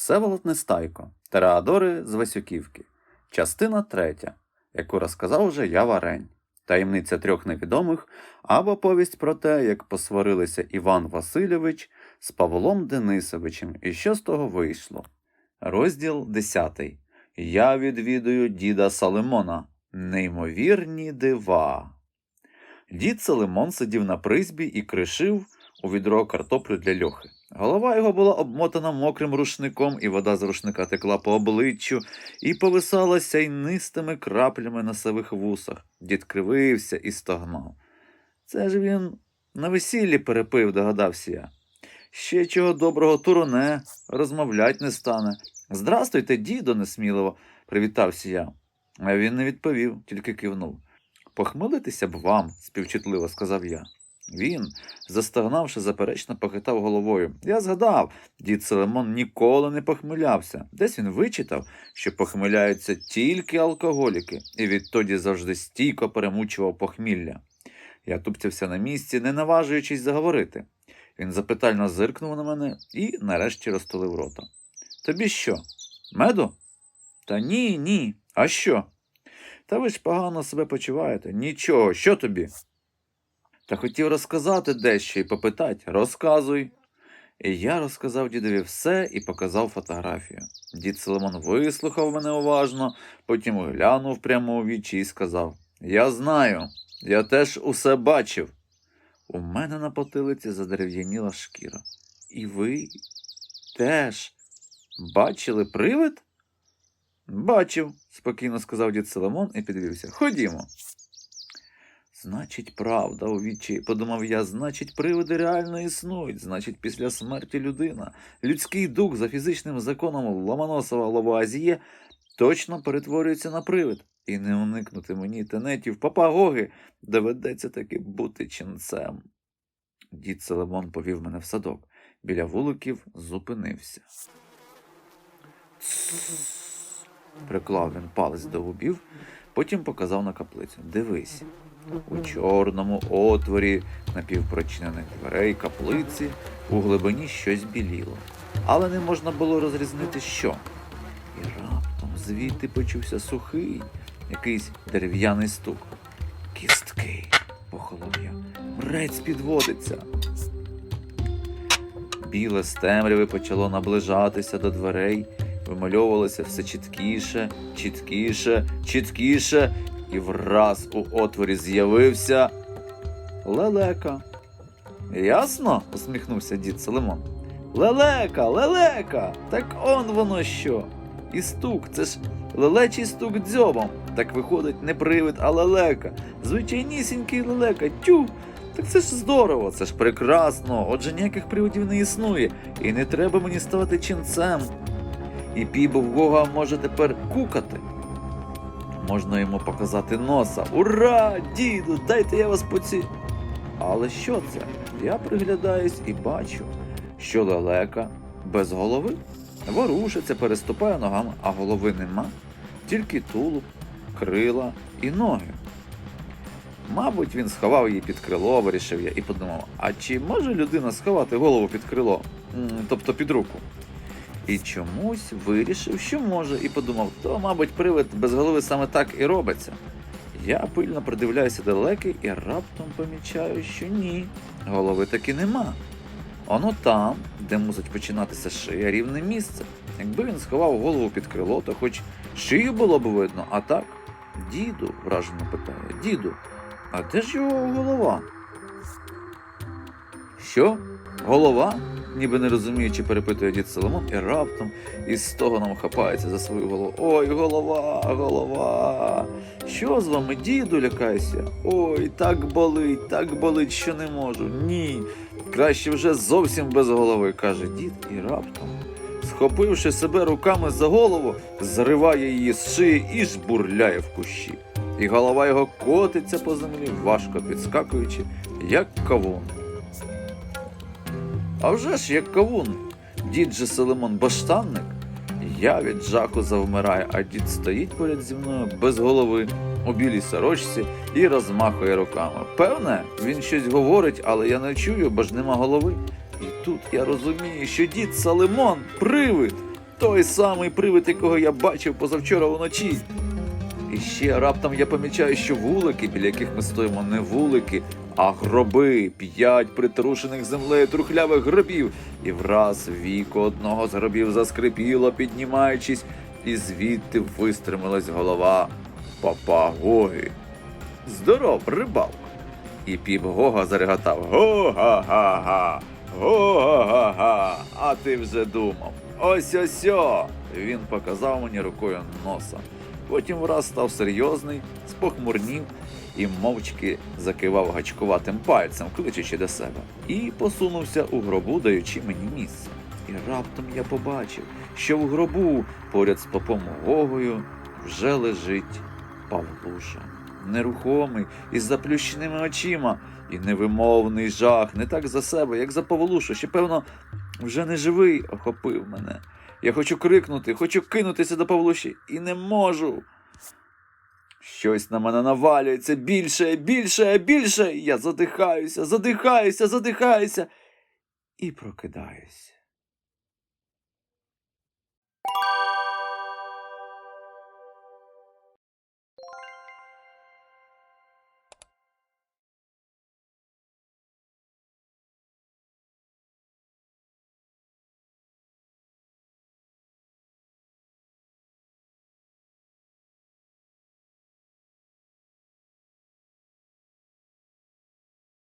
Всеволод Нестайко, Тереадори з Васюківки, частина третя, яку розказав вже я Варень, таємниця трьох невідомих або повість про те, як посварилися Іван Васильович з Павлом Денисовичем, і що з того вийшло. Розділ 10. Я відвідую діда Салимона. Неймовірні дива. Дід Салимон сидів на призбі і кришив у відро картоплю для льохи. Голова його була обмотана мокрим рушником, і вода з рушника текла по обличчю і повисала сяйнистими краплями на сивих вусах. Дід кривився і стогнав. Це ж він на весіллі перепив, догадався я. Ще чого доброго туроне, розмовлять не стане. Здрастуйте, дідо, несміливо, привітався я. А він не відповів, тільки кивнув. Похмелитися б вам, співчутливо сказав я. Він, застогнавши, заперечно похитав головою. Я згадав, дід Селемон ніколи не похмилявся. Десь він вичитав, що похмиляються тільки алкоголіки, і відтоді завжди стійко перемучував похмілля. Я тупцявся на місці, не наважуючись заговорити. Він запитально зиркнув на мене і нарешті розтулив рота. Тобі що? Меду? Та ні, ні. А що? Та ви ж погано себе почуваєте. Нічого, що тобі? Та хотів розказати дещо і попитати. Розказуй. І я розказав дідові все і показав фотографію. Дід Соломон вислухав мене уважно, потім глянув прямо у вічі і сказав: Я знаю, я теж усе бачив. У мене на потилиці задерев'яніла шкіра. І ви теж бачили привид? Бачив, спокійно сказав дід Соломон і підвівся. Ходімо. Значить, правда, у вічі, подумав я, значить, привиди реально існують, значить, після смерті людина, людський дух за фізичним законом Ломоносова Лавуазіє точно перетворюється на привид. І не уникнути мені тенетів папагоги доведеться таки бути ченцем. Дід Соломон повів мене в садок. Біля вуликів зупинився. Приклав він палець до губів, потім показав на каплицю. Дивись. У чорному отворі напівпрочинених дверей каплиці у глибині щось біліло, але не можна було розрізнити, що. І раптом звідти почувся сухий, якийсь дерев'яний стук. Кістки, похолов я, мрець підводиться. Біле з темряви почало наближатися до дверей, вимальовувалося все чіткіше, чіткіше, чіткіше, і враз у отворі з'явився лелека. Ясно? усміхнувся дід Соломон. Лелека, лелека, так он воно що. І стук, це ж лелечий стук дзьобом. Так виходить не привид, а лелека. Звичайнісінький лелека. Тю. Так це ж здорово, це ж прекрасно. Отже, ніяких привидів не існує. І не треба мені ставати ченцем. І пібо в Гога може тепер кукати. Можна йому показати носа. Ура, діду, дайте я вас поці. Але що це? Я приглядаюсь і бачу, що лелека без голови. Ворушиться, переступає ногами, а голови нема, тільки тулуб, крила і ноги. Мабуть, він сховав її під крило, вирішив я, і подумав, а чи може людина сховати голову під крило, тобто під руку? І чомусь вирішив, що може, і подумав, то, мабуть, привид без голови саме так і робиться. Я пильно придивляюся далеки і раптом помічаю, що ні, голови таки нема. Воно там, де мусить починатися шия, рівне місце. Якби він сховав голову під крило, то хоч шию було б видно, а так. Діду, вражено питає, діду, а де ж його голова? Що? Голова? Ніби не розуміючи, перепитує дід Соломон, і раптом із стогоном хапається за свою голову. Ой, голова, голова. Що з вами, діду, лякайся? Ой, так болить, так болить, що не можу. Ні. Краще вже зовсім без голови, каже дід, і раптом, схопивши себе руками за голову, зриває її з шиї і жбурляє в кущі. І голова його котиться по землі, важко підскакуючи, як кавун. А вже ж як кавун. Дід же Соломон баштанник. Я від жаху завмираю, а дід стоїть поряд зі мною без голови у білій сорочці і розмахує руками. Певне, він щось говорить, але я не чую, бо ж нема голови. І тут я розумію, що дід Салимон привид. той самий привид, якого я бачив позавчора вночі. І ще раптом я помічаю, що вулики, біля яких ми стоїмо, не вулики, а гроби, п'ять притрушених землею трухлявих гробів. І враз віко одного з гробів заскрипіло, піднімаючись, і звідти вистримилась голова папагоги. Здоров, рибалко! І піп Гога зареготав Го-га-га-га! Го-га-га-га! А ти вже думав. Ось ось о Він показав мені рукою носа. Потім враз став серйозний, спохмурнів і мовчки закивав гачкуватим пальцем, кличучи до себе, і посунувся у гробу, даючи мені місце. І раптом я побачив, що в гробу поряд з попом Гогою вже лежить Павлуша, нерухомий із заплющеними очима, і невимовний жах не так за себе, як за Павлушу, що, певно, вже не живий охопив мене. Я хочу крикнути, хочу кинутися до Павлуші, і не можу. Щось на мене навалюється більше, більше, більше. Я задихаюся, задихаюся, задихаюся і прокидаюся.